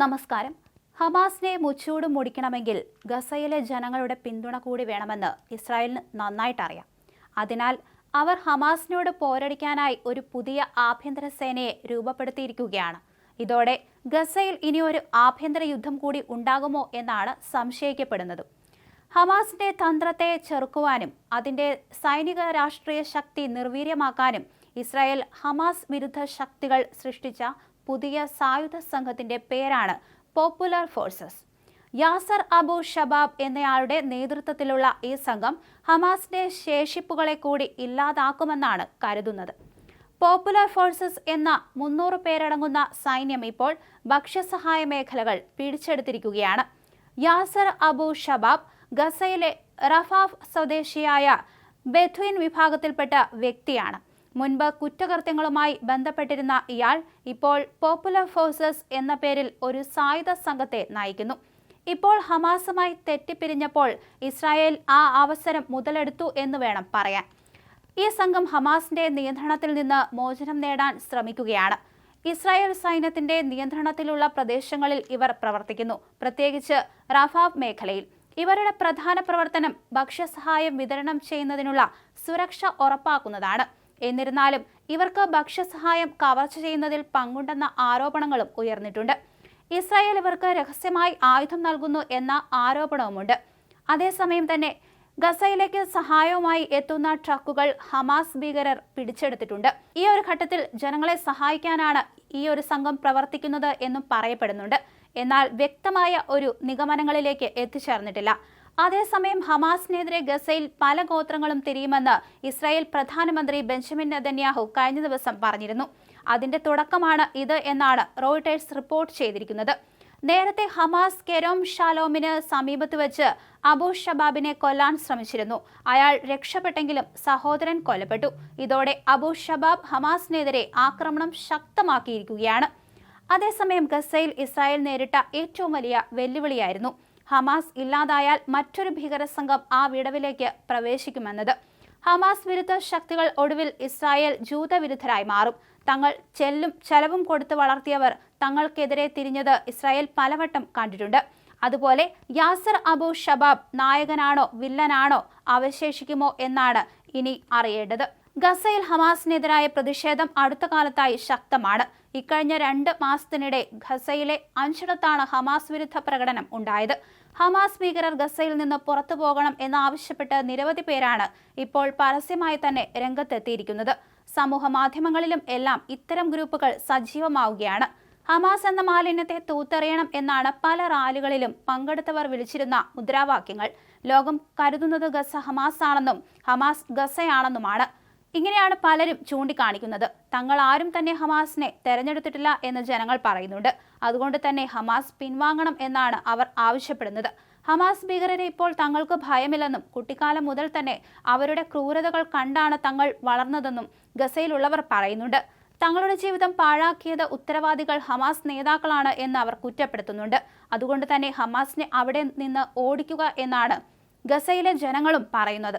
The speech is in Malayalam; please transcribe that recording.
നമസ്കാരം. ഹമാസിനെ മുച്ചൂട് മുടിക്കണമെങ്കിൽ ഗസയിലെ ജനങ്ങളുടെ പിന്തുണ കൂടി വേണമെന്ന് ഇസ്രായേലിന് നന്നായിട്ടറിയാം. അതിനാൽ അവർ ഹമാസിനോട് പോരടിക്കാനായി ഒരു പുതിയ ആഭ്യന്തര സേനയെ രൂപപ്പെടുത്തിയിരിക്കുകയാണ്. ഇതോടെ ഗസയിൽ ഇനി ഒരു ആഭ്യന്തര യുദ്ധം കൂടി ഉണ്ടാകുമോ എന്നാണ് സംശയിക്കപ്പെടുന്നത്. ഹമാസിന്റെ തന്ത്രത്തെ ചെറുക്കുവാനും അതിന്റെ സൈനിക രാഷ്ട്രീയ ശക്തി നിർവീര്യമാക്കാനും ഇസ്രായേൽ ഹമാസ് വിരുദ്ധ ശക്തികൾ സൃഷ്ടിച്ച പുതിയ സായുധ സംഘത്തിന്റെ പേരാണ് popular forces Yasser Abu Shabab എന്നയാളുടെ നേതൃത്വത്തിലുള്ള ഈ സംഘം ഹമാസിന്റെ ശേഷിപ്പുകളെ കൂടി ഇല്ലാതാക്കുമെന്നാണ് കരുതുന്നത്. പോപ്പുലർ ഫോഴ്സസ് എന്ന മുന്നൂറ് പേരടങ്ങുന്ന സൈന്യം ഇപ്പോൾ ഭക്ഷ്യസഹായ മേഖലകൾ പിടിച്ചെടുത്തിരിക്കുകയാണ്. യാസർ അബു ഷബാബ് ഗസയിലെ റഫാഫ് സ്വദേശിയായ ബെഥ്വിൻ വിഭാഗത്തിൽപ്പെട്ട വ്യക്തിയാണ്. മുൻപ് കുറ്റകൃത്യങ്ങളുമായി ബന്ധപ്പെട്ടിരുന്ന ഇയാൾ ഇപ്പോൾ പോപ്പുലർ ഫോഴ്സസ് എന്ന പേരിൽ ഒരു സായുധ സംഘത്തെ നയിക്കുന്നു. ഇപ്പോൾ ഹമാസുമായി തെറ്റിപ്പിരിഞ്ഞപ്പോൾ ഇസ്രായേൽ ആ അവസരം മുതലെടുത്തു എന്ന് വേണം പറയാൻ. ഈ സംഘം ഹമാസിന്റെ നിയന്ത്രണത്തിൽ നിന്ന് മോചനം നേടാൻ ശ്രമിക്കുകയാണ്. ഇസ്രായേൽ സൈന്യത്തിന്റെ നിയന്ത്രണത്തിലുള്ള പ്രദേശങ്ങളിൽ ഇവർ പ്രവർത്തിക്കുന്നു പ്രത്യേകിച്ച് റഫാബ് മേഖലയിൽ. ഇവരുടെ പ്രധാന പ്രവർത്തനം ഭക്ഷ്യസഹായം വിതരണം ചെയ്യുന്നതിനുള്ള സുരക്ഷ ഉറപ്പാക്കുന്നതാണ്. എന്നിരുന്നാലും ഇവർക്ക് ഭക്ഷ്യസഹായം കവർച്ച ചെയ്യുന്നതിൽ പങ്കുണ്ടെന്ന ആരോപണങ്ങളും ഉയർന്നിട്ടുണ്ട്. ഇസ്രായേൽ ഇവർക്ക് രഹസ്യമായി ആയുധം നൽകുന്നു എന്ന ആരോപണവുമുണ്ട്. അതേസമയം തന്നെ ഗസയിലേക്ക് സഹായവുമായി എത്തുന്ന ട്രക്കുകൾ ഹമാസ് ഭീകരർ പിടിച്ചെടുത്തിട്ടുണ്ട്. ഈ ഒരു ഘട്ടത്തിൽ ജനങ്ങളെ സഹായിക്കാനാണ് ഈ ഒരു സംഘം പ്രവർത്തിക്കുന്നത് എന്നും പറയപ്പെടുന്നുണ്ട്. എന്നാൽ വ്യക്തമായ ഒരു നിഗമനങ്ങളിലേക്ക് എത്തിച്ചേർന്നിട്ടില്ല. അതേസമയം ഹമാസിനെതിരെ ഗസയിൽ പല ഗോത്രങ്ങളും തിരിയുമെന്ന് ഇസ്രായേൽ പ്രധാനമന്ത്രി ബെഞ്ചമിൻ നെതന്യാഹു കഴിഞ്ഞ ദിവസം പറഞ്ഞിരുന്നു. അതിന്റെ തുടക്കമാണ് ഇത് എന്നാണ് റോയിട്ടേഴ്സ് റിപ്പോർട്ട് ചെയ്തിരിക്കുന്നത്. നേരത്തെ ഹമാസ് കെരോം ഷാലോമിന് സമീപത്ത് വെച്ച് അബു ഷബാബിനെ കൊല്ലാൻ ശ്രമിച്ചിരുന്നു. അയാൾ രക്ഷപ്പെട്ടെങ്കിലും സഹോദരൻ കൊല്ലപ്പെട്ടു. ഇതോടെ അബു ഷബാബ് ഹമാസിനെതിരെ ആക്രമണം ശക്തമാക്കിയിരിക്കുകയാണ്. അതേസമയം ഗസയിൽ ഇസ്രായേൽ നേരിട്ട ഏറ്റവും വലിയ വെല്ലുവിളിയായിരുന്നു. ഹമാസ് ഇല്ലാതായാൽ മറ്റൊരു ഭീകര സംഘം ആ വിടവിലേക്ക് പ്രവേശിക്കുമെന്നത്. ഹമാസ് വിരുദ്ധ ശക്തികൾ ഒടുവിൽ ഇസ്രായേൽ ജൂതവിരുദ്ധരായി മാറും. തങ്ങൾ ചെല്ലും ചെലവും കൊടുത്ത് വളർത്തിയവർ തങ്ങൾക്കെതിരെ തിരിഞ്ഞത് ഇസ്രായേൽ പലവട്ടം കണ്ടിട്ടുണ്ട്. അതുപോലെ യാസർ അബു ഷബാബ് നായകനാണോ വില്ലനാണോ അവശേഷിക്കുമോ എന്നാണ് ഇനി അറിയേണ്ടത്. ഗസയിൽ ഹമാസിനെതിരായ പ്രതിഷേധം അടുത്ത കാലത്തായി ശക്തമാണ്. ഇക്കഴിഞ്ഞ രണ്ട് മാസത്തിനിടെ ഗസയിലെ അഞ്ചിടത്താണ് ഹമാസ് വിരുദ്ധ പ്രകടനം ഉണ്ടായത്. ഹമാസ് ഭീകരർ ഗസയിൽ നിന്ന് പുറത്തു പോകണം എന്നാവശ്യപ്പെട്ട് നിരവധി പേരാണ് ഇപ്പോൾ പരസ്യമായി തന്നെ രംഗത്തെത്തിയിരിക്കുന്നത്. സമൂഹ മാധ്യമങ്ങളിലും എല്ലാം ഇത്തരം ഗ്രൂപ്പുകൾ സജീവമാവുകയാണ്. ഹമാസ് എന്ന മാലിന്യത്തെ തൂത്തെറിയണം എന്നാണ് പല റാലികളിലും പങ്കെടുത്തവർ വിളിച്ചിരുന്ന മുദ്രാവാക്യങ്ങൾ. ലോകം കരുതുന്നത് ഗസ ഹമാസ് ആണെന്നും ഹമാസ് ഗസയാണെന്നുമാണ്. ഇങ്ങനെയാണ് പലരും ചൂണ്ടിക്കാണിക്കുന്നത്. തങ്ങൾ ആരും തന്നെ ഹമാസിനെ തെരഞ്ഞെടുത്തിട്ടില്ല എന്ന് ജനങ്ങൾ പറയുന്നുണ്ട്. അതുകൊണ്ട് തന്നെ ഹമാസ് പിൻവാങ്ങണം എന്നാണ് അവർ ആവശ്യപ്പെടുന്നത്. ഹമാസ് ഭീകരരെ ഇപ്പോൾ തങ്ങൾക്ക് ഭയമില്ലെന്നും കുട്ടിക്കാലം മുതൽ തന്നെ അവരുടെ ക്രൂരതകൾ കണ്ടാണ് തങ്ങൾ വളർന്നതെന്നും ഗസയിലുള്ളവർ പറയുന്നുണ്ട്. തങ്ങളുടെ ജീവിതം പാഴാക്കിയത് ഉത്തരവാദികൾ ഹമാസ് നേതാക്കളാണ് എന്ന് അവർ കുറ്റപ്പെടുത്തുന്നുണ്ട്. അതുകൊണ്ട് തന്നെ ഹമാസിനെ അവിടെ നിന്ന് ഓടിക്കുക എന്നാണ് ഗസയിലെ ജനങ്ങളും പറയുന്നത്.